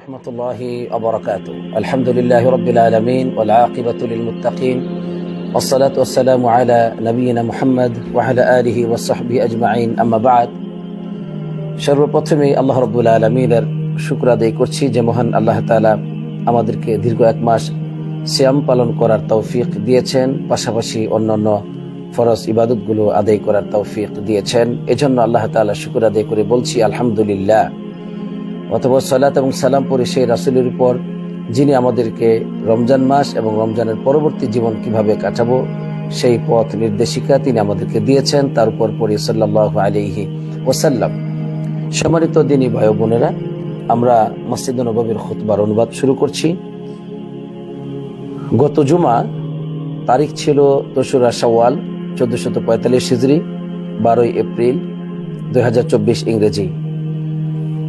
ورحمة الله وبركاته الحمد لله رب العالمين والعاقبة للمتقين والصلاة والسلام على نبينا محمد وعلى آله وصحبه أجمعين أما بعد সর্বপ্রথমে আল্লাহ রব্বুল আলমিনের শুক্র আদায় করছি যে মহান আল্লাহ তালা আমাদেরকে দীর্ঘ এক মাস শ্যাম পালন করার তৌফিক দিয়েছেন পাশাপাশি অন্যান্য ফরজ ইবাদতগুলো আদায় করার তৌফিক দিয়েছেন এজন্য আল্লাহ তালা শুক্র আদায় করে বলছি আলহামদুলিল্লাহ অথবা সালাত এবং সালাম পরে সেই রাসুলের উপর, যিনি আমাদেরকে রমজান মাস এবং রমজানের পরবর্তী জীবন কীভাবে কাটাবো, সেই পথ নির্দেশিকা তিনি আমাদেরকে দিয়েছেন, তার উপর পরে সাল্লাহ আলিহি ওসাল্লাম সম্মানিত দিনী ভাই বোনেরা, আমরা মসজিদ নবীর খুতবার অনুবাদ শুরু করছি। গত জুমা তারিখ ছিল দোসরা সওয়াল চোদ্দশত পঁয়তাল্লিশ হিজড়ি বারোই এপ্রিল, দুই হাজার চব্বিশ ইংরেজি।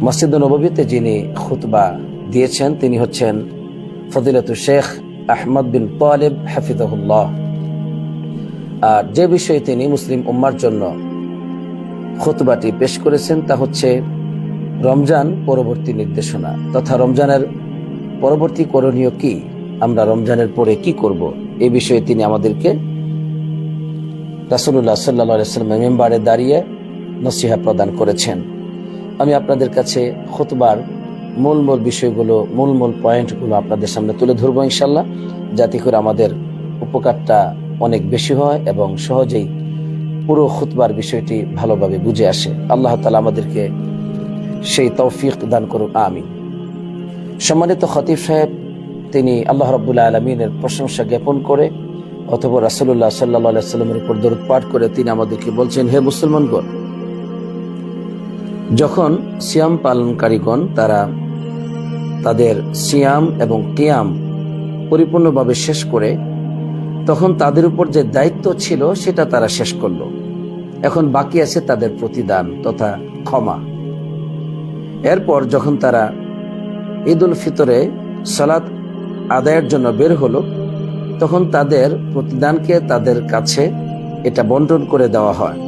মসজিদ নবীতে যিনি খুতবা দিয়েছেন, তিনি হচ্ছেন ফদিলাতু শেখ আহমদ বিন তালেব হাফিদুল্লাহ আর যে বিষয়ে তিনি মুসলিম উম্মার জন্য খুতবাটি পেশ করেছেন, তা হচ্ছে রমজান পরবর্তী নির্দেশনা তথা রমজানের পরবর্তী করণীয় কি, আমরা রমজানের পরে কি করব, এ বিষয়ে তিনি আমাদেরকে রাসুল্লাহ সাল্লা মেম্বারে দাঁড়িয়ে নসিহা প্রদান করেছেন। আমি আপনাদের কাছে খুতবার মূল মূল বিষয়গুলো মূল মূল পয়েন্টগুলো আপনাদের সামনে তুলে ধরবো ইনশাল্লাহ, যাতে করে আমাদের উপকারটা অনেক বেশি হয় এবং সহজেই পুরো খুতবার বিষয়টি ভালোভাবে বুঝে আসে। আল্লাহ তালা আমাদেরকে সেই তৌফিক দান করুন আমি সম্মানিত খতিব সাহেব, তিনি আল্লাহ রবুল্লাহ আলমিনের প্রশংসা জ্ঞাপন করে অথবা রাসুল্লাহ সাল্লাহ সাল্লামের উপর দরুদ পাঠ করে তিনি আমাদেরকে বলছেন, হে মুসলমানগণ যখন সিয়াম পালনকারীগণ তারা তাদের সিয়াম এবং কিয়াম পরিপূর্ণভাবে শেষ করে, তখন তাদের উপর যে দায়িত্ব ছিল সেটা তারা শেষ করল। এখন বাকি আছে তাদের প্রতিদান তথা ক্ষমা। এরপর যখন তারা ঈদ উল ফিতরে সালাত আদায়ের জন্য বের হলো, তখন তাদের প্রতিদানকে তাদের কাছে এটা বন্টন করে দেওয়া হয়।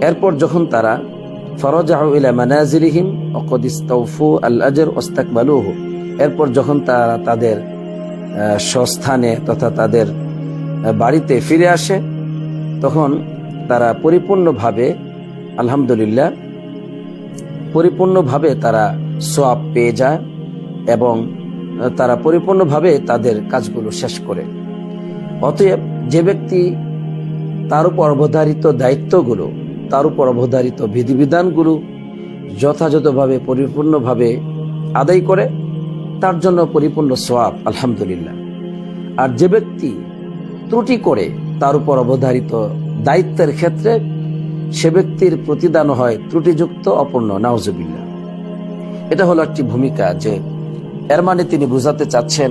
এরপর যখন তারা ফরজাহ ইলা মানাজিরিহিম অকদিস্তৌফু আল আজর ওস্তাকবালুহ এরপর যখন তারা তাদের স্বস্থানে তথা তাদের বাড়িতে ফিরে আসে, তখন তারা পরিপূর্ণভাবে, আলহামদুলিল্লাহ, পরিপূর্ণভাবে তারা সোয়াব পেয়ে যায় এবং তারা পরিপূর্ণভাবে তাদের কাজগুলো শেষ করে। অতএব যে ব্যক্তি তার উপর অবধারিত দায়িত্বগুলো তার উপর অবধারিত বিধিবিধানগুলো যথাযথভাবে, পরিপূর্ণভাবে আদায় করে, তার জন্য পরিপূর্ণ সোয়াব আলহামদুলিল্লাহ। আর যে ব্যক্তি ত্রুটি করে তার উপর অবধারিত দায়িত্বের ক্ষেত্রে সে ব্যক্তির প্রতিদান হয় ত্রুটিযুক্ত, অপূর্ণ নাওজবিল্লা এটা হলো একটি ভূমিকা যে এর মানে তিনি বুঝাতে চাচ্ছেন,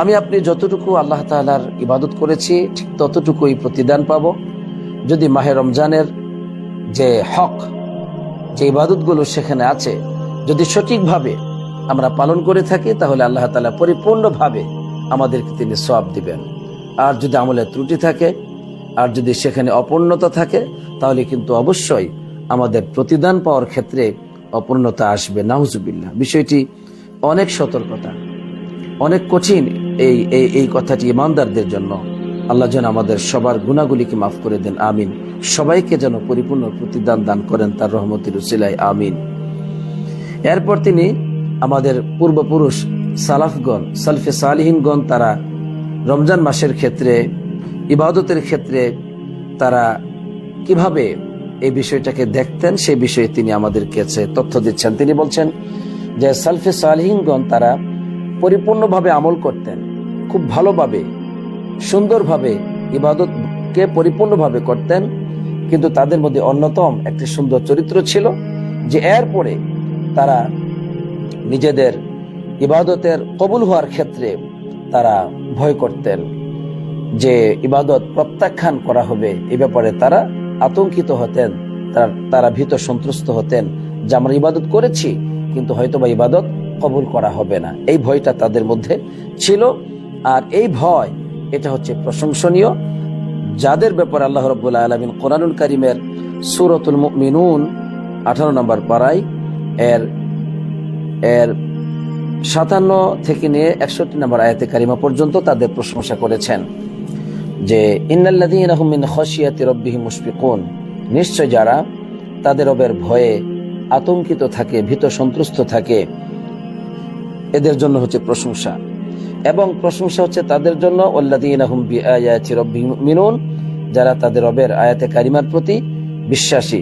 আমি আপনি যতটুকু আল্লাহ তালার ইবাদত করেছি, ঠিক ততটুকুই প্রতিদান পাব। যদি মাহে রমজানের যে হক, যে ইবাদতগুলো সেখানে আছে, যদি সঠিকভাবে আমরা পালন করে থাকি, তাহলে আল্লাহ তালা পরিপূর্ণভাবে আমাদেরকে তিনি সব দিবেন। আর যদি আমলের ত্রুটি থাকে, আর যদি সেখানে অপূর্ণতা থাকে, তাহলে কিন্তু অবশ্যই আমাদের প্রতিদান পাওয়ার ক্ষেত্রে অপূর্ণতা আসবে। নাহুজুবিল্লাহ বিষয়টি অনেক সতর্কতা, অনেক কঠিন এই এই কথাটি ইমানদারদের জন্য। আল্লাহ যেন আমাদের সবার গুণাগুলিকে মাফ করে দেন, আমিন। সবাইকে যেন পরিপূর্ণ প্রতিদান দান করেন তার রহমতির উসিলাই আমিন। এরপর তিনি আমাদের পূর্বপুরুষ সালাফগণ, সালফে সালিহিনগণ, তারা রমজান মাসের ক্ষেত্রে, ইবাদতের ক্ষেত্রে তারা কীভাবে এই বিষয়টাকে দেখতেন সেই বিষয়ে তিনি আমাদের কাছে তথ্য দিচ্ছেন। তিনি বলছেন যে সালফে সালহিনগণ তারা পরিপূর্ণভাবে আমল করতেন, খুব ভালোভাবে সুন্দরভাবে ইবাদতকে পরিপূর্ণভাবে করতেন, কিন্তু তাদের মধ্যে অন্যতম একটি সুন্দর চরিত্র ছিল যে এরপরে তারা নিজেদের ইবাদতের কবুল হওয়ার ক্ষেত্রে তারা ভয় করতেন যে ইবাদত প্রত্যাখ্যান করা হবে। এ ব্যাপারে তারা আতঙ্কিত হতেন, তারা তারা ভীত সন্ত্রস্ত হতেন যে আমরা ইবাদত করেছি, কিন্তু হয়তো বা ইবাদত কবুল করা হবে না। এই ভয়টা তাদের মধ্যে ছিল, আর এই ভয় এটা হচ্ছে প্রশংসনীয়। যাদের ব্যাপারে আল্লাহ রব্বুল্লাহ আলমিন কোরআনুল করিমের সুরতুল মিনুন আঠারো নম্বর পাড়ায় এর এর সাতান্ন থেকে নিয়ে একষট্টি নম্বর আয়াতে কারিমা পর্যন্ত তাদের প্রশংসা করেছেন যে মুশফিকুন। নিশ্চয় যারা তাদের রবের ভয়ে আতঙ্কিত থাকে, ভীত সন্ত্রস্ত থাকে, এদের জন্য হচ্ছে প্রশংসা। এবং প্রশংসা হচ্ছে তাদের জন্য ওল্লাযীনা হুম বিআয়াতি রাব্বিহিম মিনুন যারা তাদের রবের আয়াতে কারিমার প্রতি বিশ্বাসী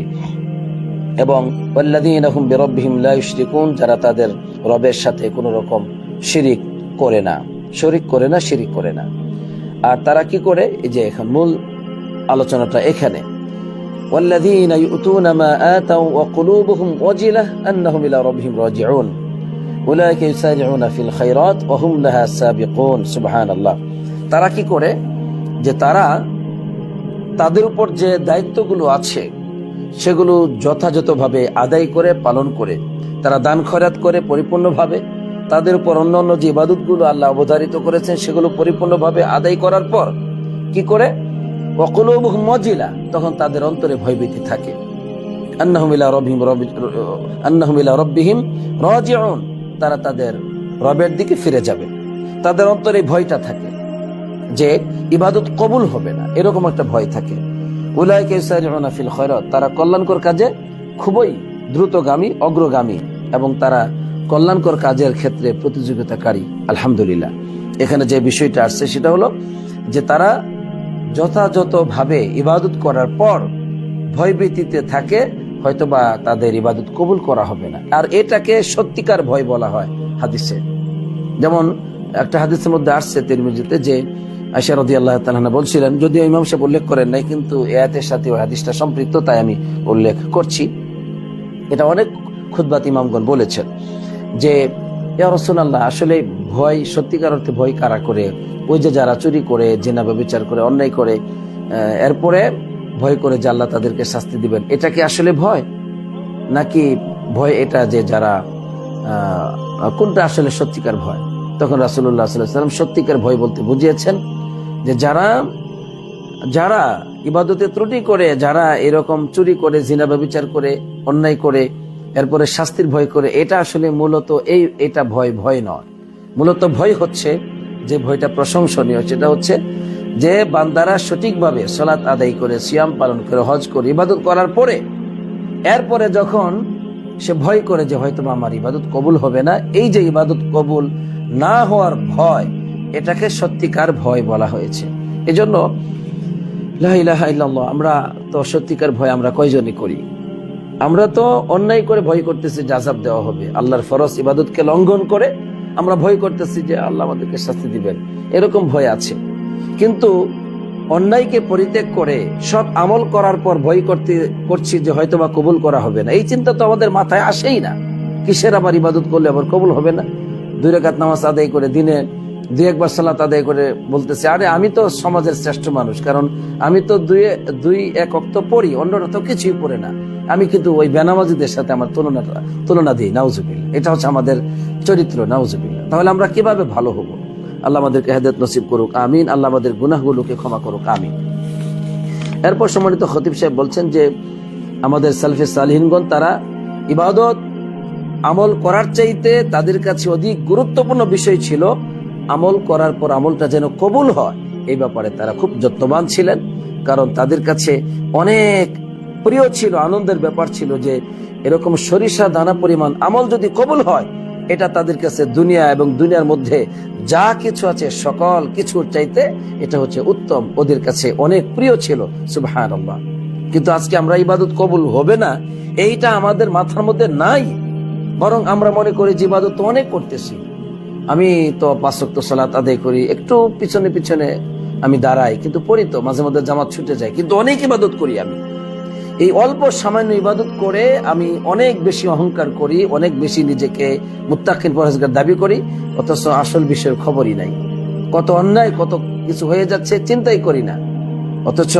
এবং ওল্লাযীনা হুম বিরাব্বিহিম লা ইউশরিকুন যারা তাদের রবের সাথে কোনো রকম শিরিক করে না শরিক করে না শিরিক করে না আর তারা কি করে এই যে এখন মূল আলোচনাটা এখানে والذين يؤتون ما آتوا وقلوبهم وجلة أنهم إلى ربهم راجعون তারা কি করে? যে তারা তাদের উপর যে দায়িত্বগুলো আছে, সেগুলো যথাযথভাবে আদায় করে, পালন করে, তারা দান খয়রাত করে পরিপূর্ণভাবে, তাদের উপর অন্য অন্য যে ইবাদতগুলো আল্লাহ অবধারিত করেছেন, সেগুলো পরিপূর্ণভাবে আদায় করার পর কি করে? অকলবুহ মজিলা, তখন তাদের অন্তরে ভয়ভীতি থাকে। আন্নাহমিলা রবিহিম আন্নাহমিলা রব্বিহিম রজিউন। তারা তাদের রবের দিকে ফিরে যাবে। তাদের অন্তরে ভয়টা থাকে যে ইবাদত কবুল হবে না। এরকম একটা ভয় থাকে। ফিল তারা কল্যাণকর কাজে খুবই দ্রুতগামী, অগ্রগামী এবং তারা কল্যাণকর কাজের ক্ষেত্রে প্রতিযোগিতাকারী। আলহামদুলিল্লাহ। এখানে যে বিষয়টা আসছে সেটা হলো যে তারা যথাযথভাবে ইবাদত করার পর ভয়ভীতিতে থাকে হয়তোবা তাদের ইবাদত কবুল করা হবে না। আর এটাকে সত্যিকার ভয় বলা হয় হাদিসে। যেমন একটা হাদিসের মধ্যে আসছে তিরমিজিতে যে আয়সা রদি আল্লাহ তালানা বলছিলেন, যদিও ইমাম সাহেব উল্লেখ করেন নাই, কিন্তু এয়াতের সাথে ওই হাদিসটা সম্পৃক্ত, তাই আমি উল্লেখ করছি। এটা অনেক খুদবাত ইমামগণ বলেছেন যে, ইয়া রসুল্লাহ আসলে ভয়, সত্যিকার অর্থে ভয় কারা করে? ওই যে যারা চুরি করে, জেনা বিচার করে, অন্যায় করে এরপরে ভয় করে যে আল্লাহ তাদেরকে শাস্তি দিবেন। এটা কি আসলে ভয়? নাকি ভয় এটা যে যারা কোনটা আসলে সত্যিকার ভয়? তখন রাসুল্লাহ সাল্লাম সত্যিকার ভয় বলতে বুঝিয়েছেন যে যারা যারা ইবাদতে ত্রুটি করে, যারা এরকম চুরি করে, জিনা ব্যবচার করে, অন্যায় করে, এরপরে শাস্তির ভয় করে, এটা আসলে মূলত এই, এটা ভয় ভয় নয়। মূলত ভয় হচ্ছে যে ভয়টা প্রশংসনীয়, সেটা হচ্ছে যে বান্দারা সঠিকভাবে সলাৎ আদায় করে, সিয়াম পালন করে, হজ করে, ইবাদত করার পরে, এরপরে যখন সে ভয় করে যে হয়তো আমার ইবাদত কবুল হবে না, এই যে ইবাদত কবুল না হওয়ার ভয়, এটাকে সত্যিকার ভয় বলা হয়েছে। এজন্য আমরা তো সত্যিকার ভয় আমরা কয়জনই করি? আমরা তো অন্যায় করে ভয় করতেছি জাজাব দেওয়া হবে। আল্লাহর ফরজ ইবাদতকে লঙ্ঘন করে আমরা ভয় করতেছি যে আল্লাহ আমাদেরকে শাস্তি দিবেন। এরকম ভয় আছে। কিন্তু অন্যায়কে পরিত্যাগ করে সব আমল করার পর ভয় করতে, করছি যে হয়তো বা কবুল করা হবে না। এই চিন্তা তো আমাদের মাথায় আসেই না। কিসের আবার ইবাদত করলে আবার কবুল হবে না? দুই রেখাত নামাজ আদায় করে দিনে দুই একবার সালাত আদায় করে বলতেছে, আরে, আমি তো সমাজের শ্রেষ্ঠ মানুষ, কারণ আমি তো দুই দুই এক অক্ত পড়ি, অন্যরা তো কিছুই পড়ে না। আমি কিন্তু ওই বেনামাজিদের সাথে আমার তুলনাটা, তুলনা দিই নাউজুবিল্লা এটা হচ্ছে আমাদের চরিত্র নাউজুবিল্লা তাহলে আমরা কীভাবে ভালো হব? আল্লাহ আমাদেরকে হেদায়ত নসিব করুক, আমিন। আল্লাহ আমাদের গুনাহগুলোকে ক্ষমা করুক, আমিন। এরপর সম্মানিত খতিব সাহেব বলছেন যে, আমাদের সালফে সালহিনগণ, তারা ইবাদত, আমল করার চাইতে তাদের কাছে অধিক গুরুত্বপূর্ণ বিষয় ছিল, আমল করার পর আমলটা যেন কবুল হয়। এই ব্যাপারে তারা খুব যত্নবান ছিলেন, কারণ তাদের কাছে অনেক প্রিয় ছিল, আনন্দের ব্যাপার ছিল যে, এরকম সরিষা দানা পরিমাণ আমল যদি কবুল হয় এটা তাদের কাছে দুনিয়া এবং দুনিয়ার মধ্যে যা কিছু আছে, সকল কিছুর চাইতে এটা হচ্ছে উত্তম। ওদের কাছে অনেক প্রিয় ছিল সুবাহান কিন্তু আজকে আমরা ইবাদত কবুল হবে না, এইটা আমাদের মাথার মধ্যে নাই। বরং আমরা মনে করি যে ইবাদত অনেক করতেছি। আমি তো পাঁচক্ত সালাত আদায় করি, একটু পিছনে পিছনে আমি দাঁড়াই, কিন্তু পড়ি তো, মাঝে মধ্যে জামাত ছুটে যায়। কিন্তু অনেক ইবাদত করি আমি। এই অল্প সামান্য ইবাদত করে আমি অনেক বেশি অহংকার করি, অনেক বেশি নিজেকে মুত্তাকিন পরহেজগার দাবি করি, অথচ আসল বিষয়ের খবরই নাই। কত অন্যায়, কত কিছু হয়ে যাচ্ছে চিন্তাই করি না। অথচ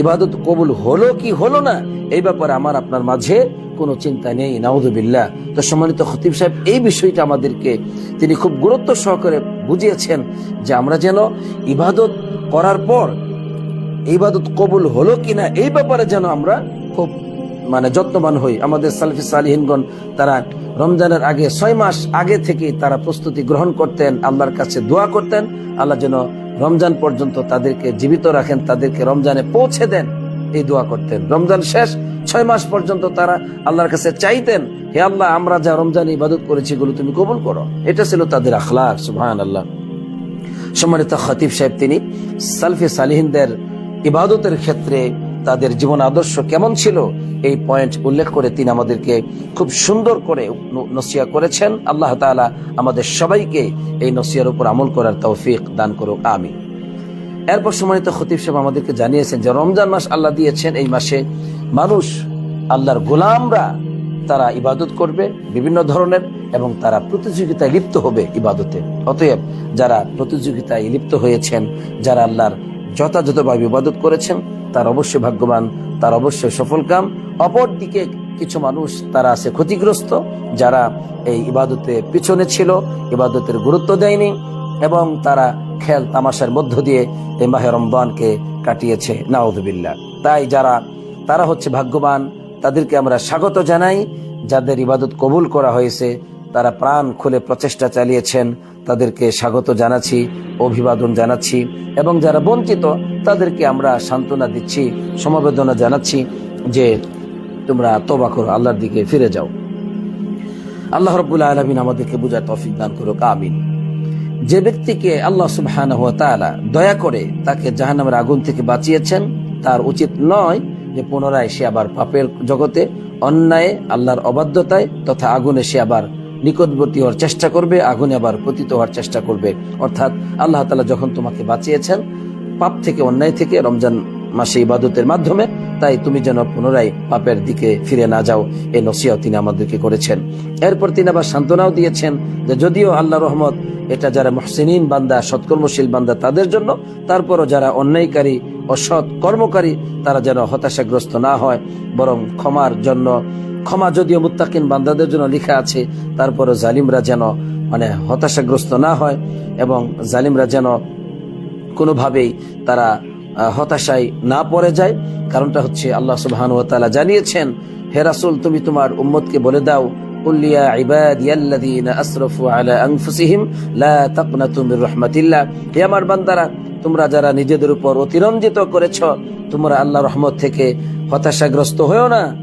ইবাদত কবুল হলো কি হলো না, এই ব্যাপারে আমার আপনার মাঝে কোনো চিন্তা নেই। নাউদুবিল্লাহ তো সম্মানিত খতিব সাহেব, এই বিষয়টা আমাদেরকে তিনি খুব গুরুত্ব সহকারে বুঝিয়েছেন যে আমরা যেন ইবাদত করার পর ইবাদত কবুল হলো কিনা এই ব্যাপারে যেন আমরা খুব মানে যত্নবান হই। আমাদের সালফি সালিহিনগণ, তারা রমজানের আগে ছয় মাস আগে থেকে তারা প্রস্তুতি গ্রহণ করতেন, আল্লাহর কাছে দোয়া করতেন। আল্লাহ যেন রমজান পর্যন্ত তাদেরকে জীবিত রাখেন, তাদেরকে রমজানে পৌঁছে দেন, এই দোয়া করতেন। রমজান শেষ, ছয় মাস পর্যন্ত তারা আল্লাহর কাছে চাইতেন, হে আল্লাহ, আমরা যা রমজান ইবাদত করেছি, এগুলো তুমি কবুল করো। এটা ছিল তাদের আখলাক সুবহান আল্লাহ সম্মানিত খতিব সাহেব, তিনি সালফি সালিহিনদের ইবাদতের ক্ষেত্রে তাদের জীবন আদর্শ কেমন ছিল, এই পয়েন্ট উল্লেখ করে তিনি আমাদেরকে খুব সুন্দর করে নসিয়া করেছেন। আল্লাহ তাআলা আমাদের সবাইকে এই নসিয়ার উপর আমল করার তৌফিক দান করুক আমি এরপর সম্মানিত খতিব সাহেব আমাদেরকে জানিয়েছেন যে রমজান মাস আল্লাহ দিয়েছেন, এই মাসে মানুষ আল্লাহর গোলামরা তারা ইবাদত করবে বিভিন্ন ধরনের এবং তারা প্রতিযোগিতায় লিপ্ত হবে ইবাদতে। অতএব যারা প্রতিযোগিতায় লিপ্ত হয়েছেন, যারা আল্লাহর যথাযথভাবে ইবাদত করেছেন, তার অবশ্যই ভাগ্যবান, তার অবশ্যই সফলকাম অপরদিকে কিছু মানুষ, তারা আছে ক্ষতিগ্রস্ত, যারা এই ইবাদতে পিছনে ছিল, ইবাদতের গুরুত্ব দেয়নি, এবং তারা খেল তামাশার মধ্য দিয়ে এই মাহে রমদানকে কাটিয়েছে নাউদুবিল্লাহ তাই যারা, তারা হচ্ছে ভাগ্যবান, তাদেরকে আমরা স্বাগত জানাই। যাদের ইবাদত কবুল করা হয়েছে, তারা প্রাণ খুলে প্রচেষ্টা চালিয়েছেন তাদেরকে স্বাগত জানাচ্ছি, অভিবাদন জানাচ্ছি এবং যারা বঞ্চিত, তাদেরকে আমরা সান্ত্বনা দিচ্ছি, সমবেদনা জানাচ্ছি যে তোমরা তোবা করো, আল্লাহর দিকে ফিরে যাও। আল্লাহ রবুল্লা আলমিন আমাদেরকে বুঝায় তফিক দান করুক, আমিন। যে ব্যক্তিকে আল্লাহ তাআলা দয়া করে তাকে জাহান্নামের আগুন থেকে বাঁচিয়েছেন, তার উচিত নয় যে পুনরায় সে আবার পাপের জগতে অন্যায়, আল্লাহর অবাধ্যতায় তথা আগুনে সে আবার নিকটবর্তী হওয়ার চেষ্টা করবে, আগুনে আবার পতিত হওয়ার চেষ্টা করবে। অর্থাৎ আল্লাহ তাআলা যখন তোমাকে বাঁচিয়েছেন, পাপ থেকে, অন্যায় থেকে, রমজান মাসে ইবাদতের মাধ্যমে, তাই তুমি যেন পুনরায় পাপের দিকে ফিরে না যাও এই নসিয়াও তিনি আমাদেরকে করেছেন। এরপর তিনি আবার সান্ত্বনাও দিয়েছেন যে যদিও আল্লাহ রহমত এটা যারা মহসিনিন বান্দা, সৎকর্মশীল বান্দা তাদের জন্য, তারপরও যারা অন্যায়কারী অসৎ কর্মকারী তারা যেন হতাশাগ্রস্ত না হয়, বরং ক্ষমার জন্য, ক্ষমা যদিও মুত্তাকিন বান্দাদের জন্য লেখা আছে, তারপরও জালিমরা যেন মানে হতাশাগ্রস্ত না হয় এবং জালিমরা যেন কোনোভাবেই তারা হতাশায় না পড়ে যায়। কারণটা হচ্ছে আল্লাহ সুবহান ওয়া তাআলা জানিয়েছেন, হে রাসূল, তুমি তোমার উম্মতকে বলে দাও আলা আনফুসিহিম হে আমার বান্দারা তোমরা যারা নিজেদের উপর অতিরঞ্জিত করেছ, তোমরা আল্লাহ রহমত থেকে হতাশাগ্রস্ত হয়েও না।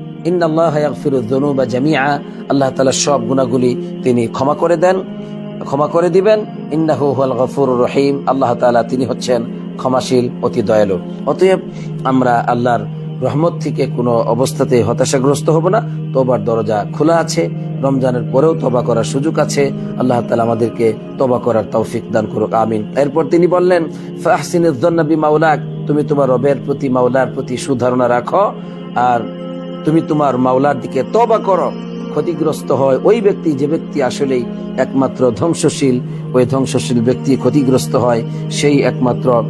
যুনুবা জামিআ। আল্লাহ তালা সব গুণাগুলি তিনি ক্ষমা করে দেন, ক্ষমা করে দিবেন। ইন্নাহু হুয়াল গফুরুর রহিম। আল্লাহ তাআলা তিনি হচ্ছেন ক্ষমাশীল, অতি দয়ালু। অতএব আমরা আল্লাহর রহমত থেকে কোনো অবস্থাতে হতাশাগ্রস্ত হব না। তোবার দরজা খোলা আছে। রমজানের পরেও তবা করার সুযোগ আছে। আল্লাহ তালা আমাদেরকে তবা করার তৌফিক দান করুক, আমিন। এরপর তিনি বললেন, ফাহসিনুজ জন্নবি মাওলাক, তুমি তোমার রবের প্রতি, মাওলার প্রতি সুধারণা রাখো। আর তুমি তোমার মাওলার দিকে তবা করো। ক্ষতিগ্রস্ত হয় ওই ব্যক্তি, যে ব্যক্তি আসলেই একমাত্র ধ্বংসশীল। ওই ধ্বংসশীল ব্যক্তি ক্ষতিগ্রস্ত হয়, সেই একমাত্র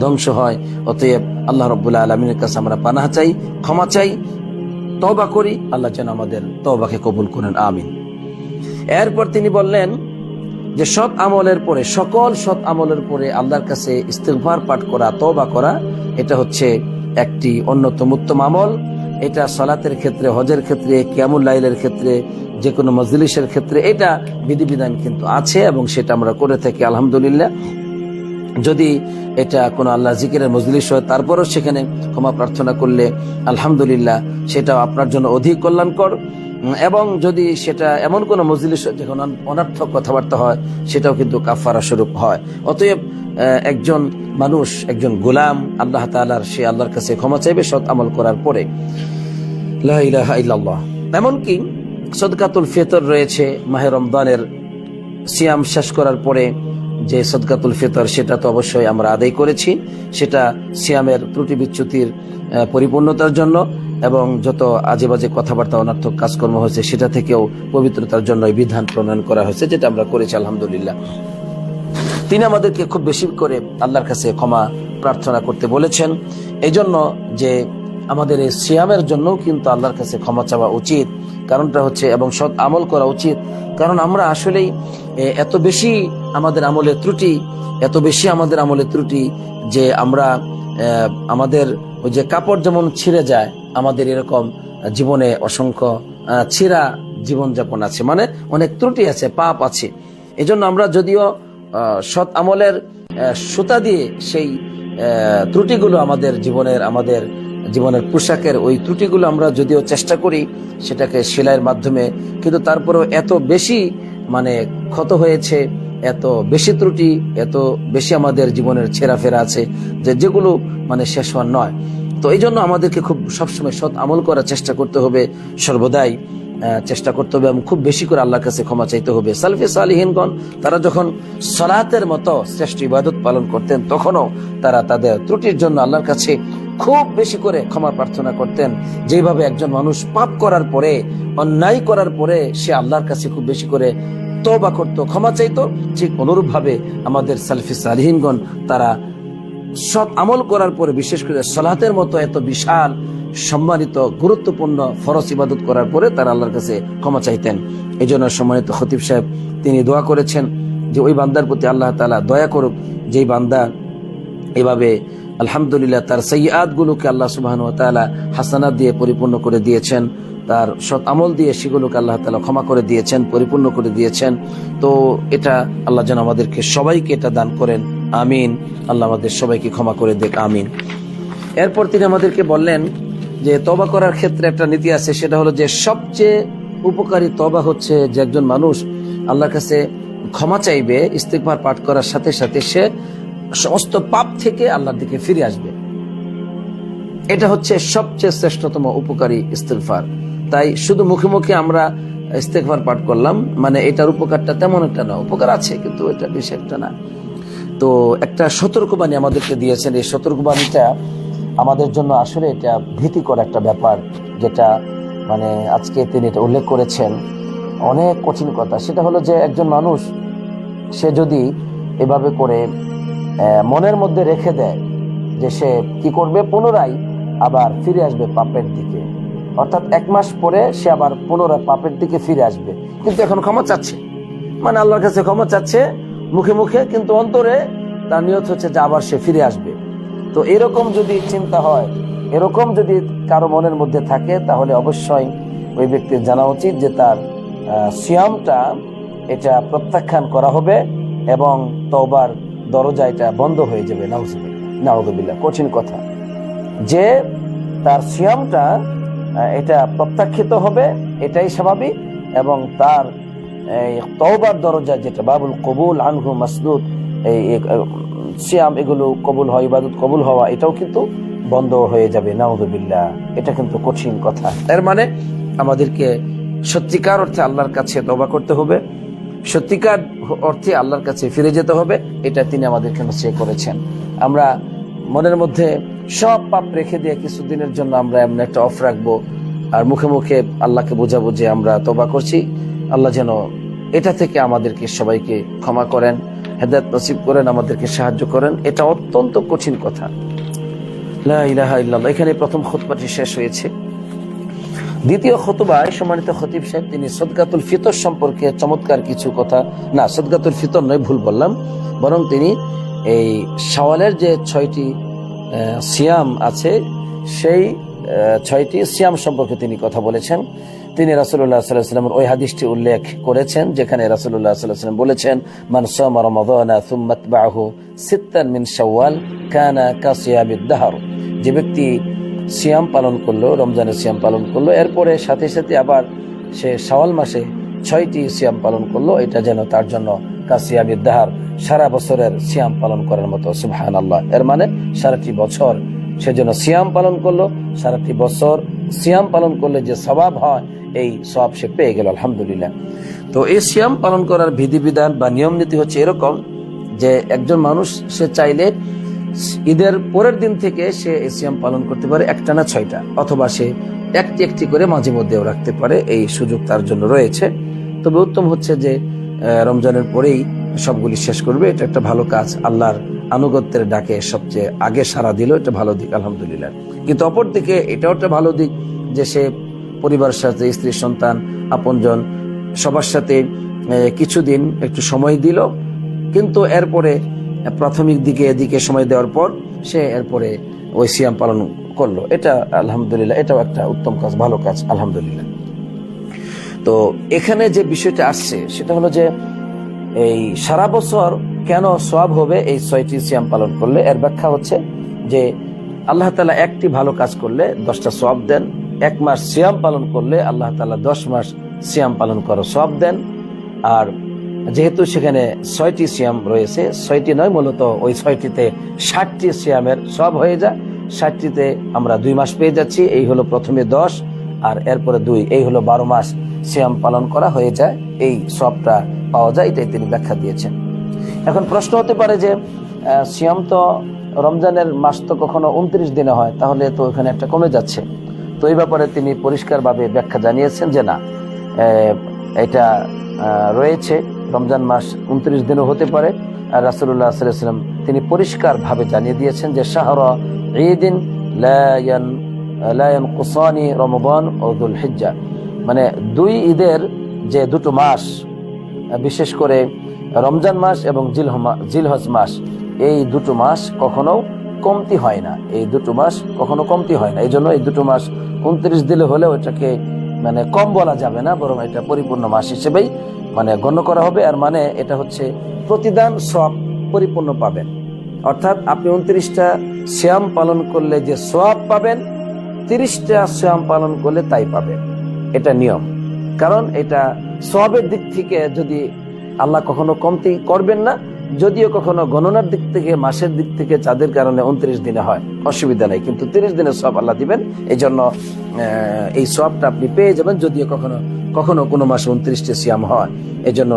ধ্বংস হয়। অতএব আল্লাহ রব্বুল্লাহ আলমিনের কাছে আমরা পানাহ চাই, ক্ষমা চাই তবা করি। আল্লাহ যেন আমাদের তবাকে কবুল করেন। আমিন। এরপর তিনি বললেন যে, সৎ আমলের পরে, সকল সৎ আমলের পরে আল্লাহর কাছে ইস্তেগফার পাঠ করা তবা করা, এটা হচ্ছে একটি অন্যতম উত্তম আমল। এটা সলাতের ক্ষেত্রে, হজের ক্ষেত্রে, কিয়ামুল লাইলের ক্ষেত্রে যে কোনো মজলিসের ক্ষেত্রে, এটা বিধিবিধান কিন্তু আছে এবং সেটা আমরা করে থাকি, আলহামদুলিল্লাহ। যদি এটা কোনো আল্লাহ জিকিরের মজলিস হয়, তারপরও সেখানে ক্ষমা প্রার্থনা করলে আলহামদুলিল্লাহ সেটা আপনার জন্য অধিক কল্যাণকর। এবং যদি সেটা এমন কোনো মজলিস যেখানে অনর্থক কথাবার্তা হয়, সেটাও কিন্তু কাফারা স্বরূপ হয়। অতএব একজন মানুষ, একজন গোলাম, আল্লাহ তাআলার সে আল্লাহর কাছে ক্ষমা চাইবে, সৎ আমল করার পরে। এমনকি সদকাতুল ফেতর রয়েছে, মাহে রমদানের সিয়াম শেষ করার পরে যে সদকাতুল ফিতর, সেটা তো অবশ্যই আমরা আদায় করেছি। সেটা সিয়ামের ত্রুটি বিচ্যুতির পরিপূর্ণতার জন্য এবং যত আজে বাজে কথাবার্তা অনার্থক কাজকর্ম হয়েছে, সেটা থেকেও পবিত্রতার জন্য বিধান প্রণয়ন করা হয়েছে, যেটা আমরা করেছি, আলহামদুলিল্লাহ। তিনি আমাদেরকে খুব বেশি করে আল্লাহর কাছে ক্ষমা প্রার্থনা করতে বলেছেন। এই জন্য যে আমাদের এই সিয়ামের জন্য কিন্তু আল্লাহর কাছে ক্ষমা চাওয়া উচিত। কারণটা হচ্ছে এবং সৎ আমল করা উচিত। কারণ আমরা আসলেই এত বেশি আমাদের আমলের ত্রুটি, এত বেশি আমাদের আমলের ত্রুটি যে আমরা আমাদের ওই যে কাপড় যেমন ছিঁড়ে যায়, আমাদের এরকম জীবনে অসংখ্য ছিঁড়া জীবনযাপন আছে। মানে অনেক ত্রুটি আছে, পাপ আছে। এজন্য আমরা যদিও সৎ আমলের সুতা দিয়ে সেই ত্রুটিগুলো আমাদের জীবনের, আমাদের জীবনের পোশাকের ওই ত্রুটিগুলো আমরা যদিও চেষ্টা করি সেটাকে সেলাইয়ের মাধ্যমে, কিন্তু তারপরেও এত বেশি মানে ক্ষত হয়েছে, এত বেশি ত্রুটি, এত বেশি আমাদের জীবনের ছেঁড়াফেরা আছে যে যেগুলো মানে শেষ হওয়ার নয়। তো এই জন্য আমাদেরকে খুব সবসময় সৎ আমল করার চেষ্টা করতে হবে, সর্বদাই চেষ্টা করতে হবে এবং খুব বেশি করে আল্লাহর কাছে ক্ষমা চাইতে হবে। সালফি সালিহিনগণ, তারা যখন সলাতের মতো শ্রেষ্ঠ ইবাদত পালন করতেন, তখনও তারা তাদের ত্রুটির জন্য আল্লাহর কাছে খুব বেশি করে ক্ষমা প্রার্থনা করতেন। যেভাবে একজন মানুষ পাপ করার পরে, অন্যায় করার পরে সে আল্লাহর কাছে খুব বেশি করে তবা করতো, ক্ষমা চাইতো। ঠিক অনুরূপ ভাবে আমাদের সালফি সালিহিনগণ তারা সৎ আমল করার পরে, বিশেষ করে সলাতের মতো এত বিশাল, সম্মানিত, গুরুত্বপূর্ণ ফরজ ইবাদত করার পরে তারা আল্লাহর কাছে ক্ষমা চাইতেন। এই জন্য সম্মানিত খতিব সাহেব, তিনি দোয়া করেছেন যে, ওই বান্দার প্রতি আল্লাহ তালা দয়া করুক। যেই বান্দা এভাবে আলহামদুলিল্লাহ, তার সৈয়াদ গুলোকে আল্লাহ সুবাহ হাসানাত দিয়ে পরিপূর্ণ করে দিয়েছেন। তার সৎ আমল দিয়ে সেগুলোকে আল্লাহ তালা ক্ষমা করে দিয়েছেন, পরিপূর্ণ করে দিয়েছেন। তো এটা আল্লাহ যেন আমাদেরকে সবাইকে এটা দান করেন। আমিন। আল্লাহ আমাদের সবাইকে ক্ষমা করে দেখ আমিন। এরপর তিনি আমাদেরকে বললেন যে তবা করার ক্ষেত্রে একটা নীতি আছে, সেটা হলো যে, সবচেয়ে উপকারী তবা হচ্ছে যে একজন মানুষ আল্লাহর কাছে ক্ষমা চাইবে ইস্তেকবার পাঠ করার সাথে সাথে সে সমস্ত পাপ থেকে আল্লাহর দিকে ফিরে আসবে। এটা হচ্ছে সবচেয়ে শ্রেষ্ঠতম উপকারী ইস্তেকফার তাই শুধু মুখে মুখে আমরা ইস্তেকফার পাঠ করলাম মানে এটার উপকারটা তেমন একটা না, উপকার আছে, কিন্তু এটা বেশি একটা না। তো একটা সতর্কবাণী আমাদেরকে দিয়েছেন, এই সতর্কবাণীটা আমাদের জন্য আসলে এটা ভীতিকর একটা ব্যাপার, যেটা মানে আজকে তিনি এটা উল্লেখ করেছেন। অনেক কঠিন কথা। সেটা হলো যে একজন মানুষ, সে যদি এভাবে করে মনের মধ্যে রেখে দেয় যে সে কি করবে? পুনরায় আবার ফিরে আসবে পাপের দিকে। অর্থাৎ এক মাস পরে সে আবার পুনরায় পাপের দিকে ফিরে আসবে। কিন্তু এখন ক্ষমা চাচ্ছে। মানে আল্লাহর কাছে ক্ষমা চাচ্ছে মুখে মুখে, কিন্তু অন্তরে তার নিয়ত হচ্ছে যে আবার সে ফিরে আসবে। তো এরকম যদি চিন্তা হয়, এরকম যদি কারও মনের মধ্যে থাকে, তাহলে অবশ্যই ওই ব্যক্তির জানা উচিত যে তার সিয়ামটা এটা প্রত্যাখ্যান করা হবে এবং তওবার দরজা এটা বন্ধ হয়ে যাবে নাউজুবিল্লাহ কঠিন কথা। যে তার সিয়ামটা এটা প্রত্যাখ্যিত হবে, এটাই স্বাভাবিক, এবং তার, এই তওবার দরজা যেটা, বাবুল কবুল আনহু মাসদুদ, এই সিয়াম, এগুলো কবুল হয়, ইবাদত কবুল হওয়া, এটাও কিন্তু বন্ধ হয়ে যাবে নাউজুবিল্লাহ এটা কিন্তু কঠিন কথা। এর মানে আমাদেরকে সত্যিকার অর্থে আল্লাহর কাছে তবা করতে হবে সত্যিকার অর্থে আল্লাহর কাছে ফিরে যেতে হবে, এটা তিনি আমাদেরকে নসিহত করেছেন। আমরা মনের মধ্যে সব পাপ রেখে দিয়ে কিছুদিনের জন্য আমরা এমন একটা অফ রাখব, আর মুখে মুখে আল্লাহকে বোঝাবো যে আমরা তবা করছি। আল্লাহ যেন এটা থেকে আমাদেরকে সবাইকে ক্ষমা করেন, হেদায়ত নসিব করেন, আমাদেরকে সাহায্য করেন। এটা অত্যন্ত কঠিন কথা। লা ইলাহা ইল্লাল্লাহ। এখানে প্রথম খুতবাটি শেষ হয়েছে। দ্বিতীয় খতবায় সম্মানিত খতিব সাহেব, তিনি সদগাতুল ফিতর সম্পর্কে চমৎকার কিছু কথা, না, সদগাতুল ফিতর নয়, ভুল বললাম, বরং তিনি এই সওয়ালের যে ছয়টি সিয়াম আছে, সেই ছয়টি সিয়াম সম্পর্কে তিনি কথা বলেছেন। তিনি রাসুল্লাহ সাল্লামের ওই হাদিসটি উল্লেখ করেছেন, যেখানে রাসুল্লাহ সাল্লাম বলেছেন, মান সামা রমাদানা সুম্মাত বাহু সিত্তান মিন শাওয়াল কানা কাসিয়ামিদ দাহর। যে ব্যক্তি সিয়াম পালন করল রমজানের সিয়াম পালন করল। এরপরে সাথে সাথে আবার সে শাওয়াল মাসে ছয়টি সিয়াম পালন করল, এটা যেন তার জন্য কাসিয়ামিদ দাহার সারা বছরের সিয়াম পালন করার মতো সুবহান আল্লাহ এর মানে সারাটি বছর সে যেন সিয়াম পালন করল, সারাটি বছর সিয়াম পালন করলে যে স্বভাব হয়, এই সব সে পেয়ে গেল, আলহামদুলিল্লাহ। তো এই সিয়াম পালন করার বিধিবিধান বা নিয়ম নীতি হচ্ছে এরকম যে একজন মানুষ সে চাইলে ঈদের পরের দিন থেকে সে এই সিয়াম পালন করতে পারে একটা না ছয়টা, অথবা সে একটি একটি করে মাঝে মধ্যেও রাখতে পারে, এই সুযোগ তার জন্য রয়েছে। তবে উত্তম হচ্ছে যে রমজানের পরেই সবগুলি শেষ করবে, এটা একটা ভালো কাজ, আল্লাহর আনুগত্যের ডাকে সবচেয়ে আগে সারা দিল, এটা ভালো দিক, আলহামদুলিল্লাহ। কিন্তু অপর দিকে এটাও একটা ভালো দিক যে সে পরিবারের সাথে, স্ত্রী, সন্তান, আপনজন, সবার সাথে কিছুদিন একটু সময় দিল, কিন্তু এরপরে প্রাথমিক দিকে, এদিকে সময় দেওয়ার পর সে এরপরে ওই সিয়াম পালন করল। এটা আলহামদুলিল্লাহ, এটাও একটা উত্তম কাজ, ভালো কাজ, আলহামদুলিল্লাহ। তো এখানে যে বিষয়টা আসছে, সেটা হলো যে এই সারা বছর কেন সব হবে এই ছয়টি সিয়াম পালন করলে? এর ব্যাখ্যা হচ্ছে যে আল্লাহ তালা একটি ভালো কাজ করলে দশটা সব দেন, এক মাস সিয়াম পালন করলে আল্লাহ তালা দশ মাস সিয়াম পালন করো সব দেন, আর যেহেতু সেখানে ছয়টি সিয়াম রয়েছে, ছয়টি নয়, মূলত ওই ছয়টিতে ষাটটি সিয়ামের সব হয়ে যায়। ষাটটিতে আমরা দুই মাস পেয়ে যাচ্ছি, এই হলো প্রথমে দশ, আর এরপরে দুই, এই হলো বারো মাস সিয়াম পালন করা হয়ে যায়, এই সবটা পাওয়া যায়, এটাই তিনি ব্যাখ্যা দিয়েছেন। এখন প্রশ্ন হতে পারে যে সিয়াম তো রমজানের মাস তো কখনো উনত্রিশ দিনে হয়, তাহলে তো ওখানে একটা কমে যাচ্ছে। তো এই ব্যাপারে তিনি পরিষ্কারভাবে ব্যাখ্যা জানিয়েছেন যে না এটা রয়েছে। রমজান মাস উনত্রিশ দিনও হতে পারে। আর রাসুল্লাহ সাল্লাম তিনি পরিষ্কারভাবে জানিয়ে দিয়েছেন যে শাহর ঈদিন কুসানি রমবান ও দুল হিজ্জা মানে দুই ঈদের যে দুটো মাস, বিশেষ করে রমজান মাস এবং জিলহমা- জিলহজ মাস, এই দুটো মাস কখনো কমতি হয় না। এই দুটো মাস কখনো কমতি হয় না। এই জন্য এই দুটো মাস উনত্রিশ দিলে হলেও এটাকে মানে কম বলা যাবে না, বরং এটা পরিপূর্ণ মাস হিসেবেই মানে গণ্য করা হবে, আর মানে এটা হচ্ছে প্রতিদান সব পরিপূর্ণ পাবেন। অর্থাৎ আপনি উনত্রিশটা শ্যাম পালন করলে যে সব পাবেন, তিরিশটা শ্যাম পালন করলে তাই পাবেন। এটা নিয়ম। কারণ এটা সবের দিক থেকে যদি আল্লাহ কখনো কমতি করবেন না যদিও কখনো গণনার দিক থেকে, মাসের দিক থেকে চাঁদের কারণে উনত্রিশ দিনে হয়। অসুবিধা নেই, কিন্তু তিরিশ দিনের সব আল্লাহ দিবেন। এই জন্য এই সবটা আপনি পেয়ে যাবেন, যদিও কখনো কখনো কোনো মাসে উনত্রিশটি সিয়াম হয়। এই জন্য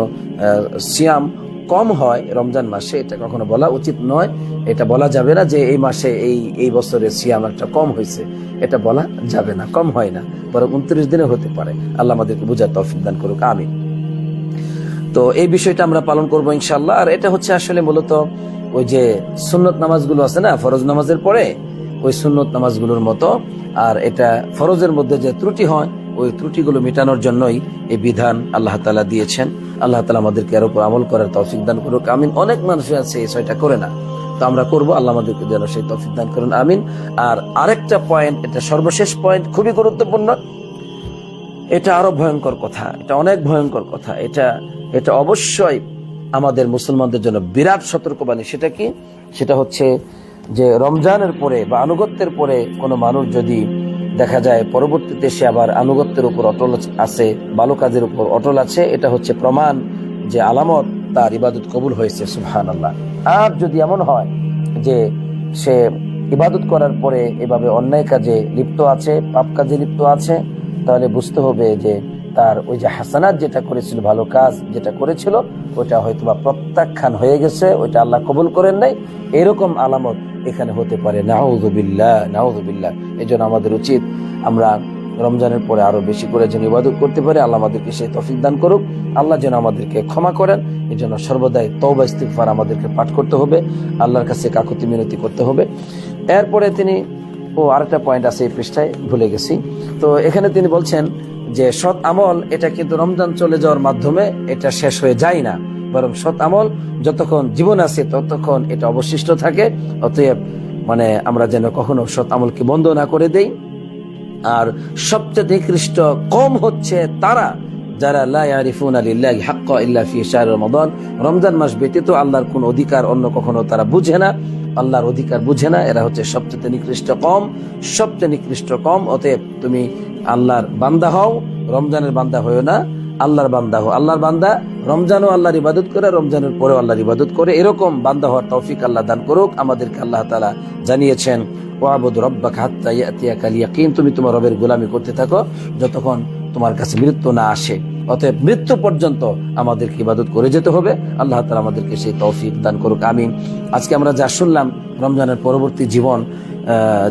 সিয়াম কম হয় রমজান মাসে, এটা কখনো বলা উচিত নয়। এটা বলা যাবে না যে এই মাসে, এই এই বছরে সিয়াম একটা কম হয়েছে। এটা বলা যাবে না, কম হয় না, বরং উনত্রিশ দিনে হতে পারে। আল্লাহ আমাদেরকে বুঝার তৌফিক দান করুক, আমিন। তো এই বিষয়টা আমরা পালন করব ইনশাল্লাহ আর এটা হচ্ছে আসলে মূলত ওই যে সুন্নত নামাজগুলো আছে না, ফরজ নামাজের পরে ওই সুন্নত নামাজগুলোর মতো। আর এটা ফরজের মধ্যে যে ত্রুটি হয়, ওই ত্রুটিগুলো মেটানোর জন্যই এই বিধান আল্লাহ তালা দিয়েছেন। আল্লাহ তালা আমাদেরকে এর উপর আমল করার তৌফিক দান করুক, আমিন। অনেক মানুষ আছে এই ছয়টা করে না। তো আমরা করব, আল্লাহ আমাদেরকে যেন সেই তৌফিক দান করুন, আমিন। আর আরেকটা পয়েন্ট এটা সর্বশেষ পয়েন্ট খুবই গুরুত্বপূর্ণ এটা আরও ভয়ঙ্কর কথা, এটা অনেক ভয়ঙ্কর কথা। এটা এটা অবশ্যই আমাদের মুসলমানদের জন্য বিরাট সতর্কবাণী। সেটা কি? সেটা হচ্ছে যে রমজানের পরে বা আনুগত্যের পরে কোনো মানুষ যদি দেখা যায় পরবর্তীতে সে আবার আনুগত্যের উপর অটল আছে, ভালো কাজের উপর অটল আছে, এটা হচ্ছে প্রমাণ যে আলামত তার ইবাদত কবুল হয়েছে সুহান আল্লাহ আর যদি এমন হয় যে সে ইবাদত করার পরে এভাবে অন্যায় কাজে লিপ্ত আছে, পাপ কাজে লিপ্ত আছে তাহলে বুঝতে হবে যে তার ওই যে হাসানাত যেটা করেছিল, ভালো কাজ যেটা করেছিল, ওটা হয়তো বা প্রত্যাখ্যান হয়ে গেছে, ওইটা আল্লাহ কবুল করেন নাই। এরকম আলামত এখানে হতে পারে। নাউজুবিল্লাহ নাউজুবিল্লাহ এই জন্য আমাদের উচিত আমরা রমজানের পরে আরও বেশি করে যেন ইবাদত করতে পারে। আল্লাহ আমাদেরকে সেই তফিক দান করুক। আল্লাহ যেন আমাদেরকে ক্ষমা করেন। এই জন্য সর্বদাই তৌবা ইস্তিগফার আমাদেরকে পাঠ করতে হবে। আল্লাহর কাছে কাকুতি মিনতি করতে হবে। এরপরে তিনি ও আরেকটা পয়েন্ট আছে এই পৃষ্ঠায়, ভুলে গেছি। তো এখানে তিনি বলছেন যে, সৎ আমল, এটা কিন্তু রমজান চলে যাওয়ার মাধ্যমে এটা শেষ হয়ে যায় না। বরং সৎ আমল, যতক্ষণ জীবন আছে, ততক্ষণ এটা অবশিষ্ট থাকে। অতএব মানে আমরা যেন কখনো সৎ আমলকে বন্ধ না করে দেই। আর সবচেয়ে নিকৃষ্ট কম হচ্ছে তারা যারা লা ইয়ারিফুন আলিল্লাহি হাক্কা ইল্লা ফি শাহর রমাদান, রমজান মাস ব্যতীত আল্লাহর কোন অধিকার অন্য কখনো তারা বুঝে না। আল্লাহর অধিকার বুঝে না, এরা হচ্ছে সবচেয়ে নিকৃষ্ট কম, সবচেয়ে নিকৃষ্ট কম, অতএব তুমি আল্লাহর বান্দা হও, রমজানের বান্দা হয়েও না, আল্লাহর বান্দা হও। আল্লাহর বান্দা রমজানও আল্লাহর ইবাদত করে, রমজানের পরেও আল্লাহর ইবাদত করে। এরকম বান্দা হওয়ার তৌফিক আল্লাহ দান করুক, আমাদেরকে আল্লাহ তালা জানিয়েছেন, ওয়াবুদ রব্বাকা হাত্তা ইয়াতিয়াকাল ইয়াকিন। তুমি তোমার রবের গোলামি করতে থাকো, যতক্ষণ তোমার কাছে মৃত্যু না আসে। অতএব মৃত্যু পর্যন্ত আমাদেরকে ইবাদত করে যেতে হবে। আল্লাহ তালা আমাদেরকে সেই তৌফিক দান করুক, আমিন। আজকে আমরা যা শুনলাম, রমজানের পরবর্তী জীবন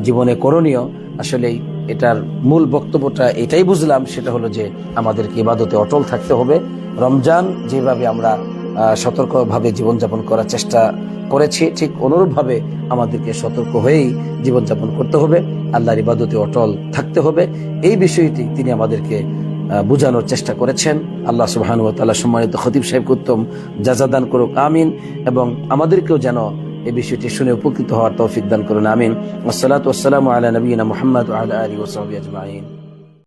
জীবনে করণীয় আসলে এটার মূল বক্তব্যটা এটাই বুঝলাম, সেটা হলো যে আমাদেরকে ইবাদতে অটল থাকতে হবে। রমজান যেভাবে আমরা সতর্কভাবে জীবনযাপন করার চেষ্টা করেছি, ঠিক অনুরূপভাবে আমাদেরকে সতর্ক হয়েই জীবনযাপন করতে হবে। আল্লাহর ইবাদতে অটল থাকতে হবে। এই বিষয়টি তিনি আমাদেরকে বোঝানোর চেষ্টা করেছেন। আল্লাহ সুবাহানু তাআলা সম্মানিত খতিব সাহেব উত্তম যাজাদান করুক, আমিন। এবং আমাদেরকেও যেন এই বিষয়টি শুনে উপকৃত হওয়ার তৌফিক দান করুন, আমিন। আসসালাতু আসসালামু আলা নবীনা মোহাম্মদ আলা আলী ওয়া সাহবিহি আজমাইন।